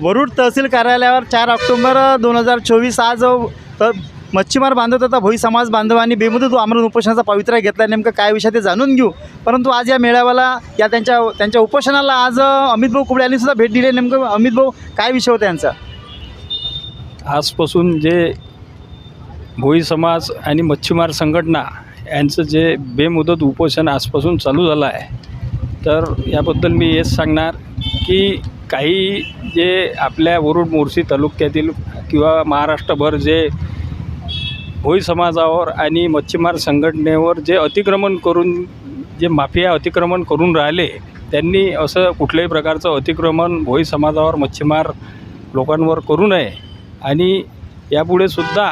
वरुड तहसील कार्यालयावर चार ऑक्टोंबर दोन हजार चोवीस आज तर त मच्छीमार बांधव तथा भोई समाज बांधवांनी बेमुदत आमरण उपोषणाचा पवित्रा घेतला. नेमकं काय विषय ते जाणून घेऊ. परंतु आज या मेळाव्याला या त्यांच्या त्यांच्या उपोषणाला आज अमित भाऊ कुबडे यांनी सुद्धा भेट दिली. नेमकं अमित भाऊ काय विषय होता यांचा? आजपासून जे भोई समाज आणि मच्छीमार संघटना यांचं जे बेमुदत उपोषण आजपासून चालू झालं आहे तर याबद्दल मी हेच सांगणार की काही जे आपल्या वरुड मोर्शी तालुक्यातील किंवा महाराष्ट्रभर जे भोई समाजावर आणि मच्छीमार संघटनेवर जे अतिक्रमण करून जे माफिया अतिक्रमण करून राहिले त्यांनी असं कुठल्याही प्रकारचं अतिक्रमण भोई समाजावर मच्छीमार लोकांवर करू नये. आणि यापुढे सुद्धा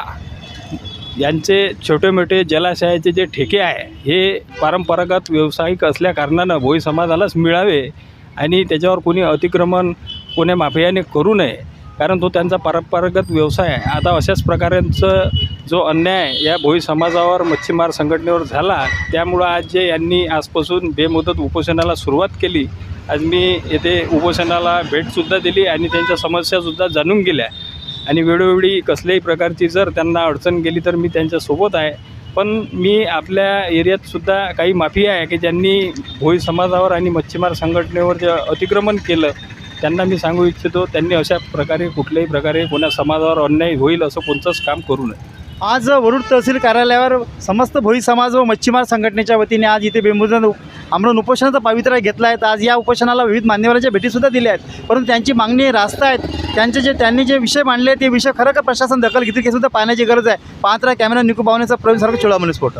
यांचे छोटे मोठे जलाशयाचे जे ठेके आहे हे पारंपरागत व्यावसायिक असल्याकारणानं भोई समाजालाच मिळावे आणि त्याच्यावर कोणी अतिक्रमण कोण्या माफियाने करू नये कारण तो त्यांचा परंपरागत व्यवसाय आहे. आता अशाच प्रकारांचं जो अन्याय या भोई समाजावर मच्छीमार संघटनेवर झाला त्यामुळं आज जे यांनी आजपासून बेमुदत उपोषणाला सुरुवात केली आज मी येथे उपोषणाला भेटसुद्धा दिली आणि त्यांच्या समस्यासुद्धा जाणून गेल्या. आणि वेळोवेळी कसल्याही प्रकारची जर त्यांना अडचण गेली तर मी त्यांच्यासोबत आहे. पण मी आपल्या एरियात सुद्धा काही माफिया आहे की ज्यांनी भोई समाजावर आणि मच्छीमार संघटनेवर जे अतिक्रमण केलं त्यांना मी सांगू इच्छितो त्यांनी अशा प्रकारे कुठल्याही प्रकारे कोणा समाजावर अन्याय होईल असं कोणतंच काम करू नये. आज वरुड तहसील कार्यालयावर समस्त भोई समाज व मच्छीमार संघटनेच्या वतीने आज इथे बेंबुजन आमरण उपोषणाचा पावित्रा घेतला आहे. तर आज या उपोषणाला विविध मान्यवरांच्या भेटीसुद्धा दिल्या आहेत. परंतु त्यांची मागणी रास्त आहेत. त्यांचे जे त्यांनी जे विषय मांडले ते विषय खरं का प्रशासन दखल घेतील हे सुद्धा पाहण्याची गरज आहे. पाहत राहा कॅमेरा निकू पाहुण्याचा प्रवीण सारखं चोळामणी स्फोट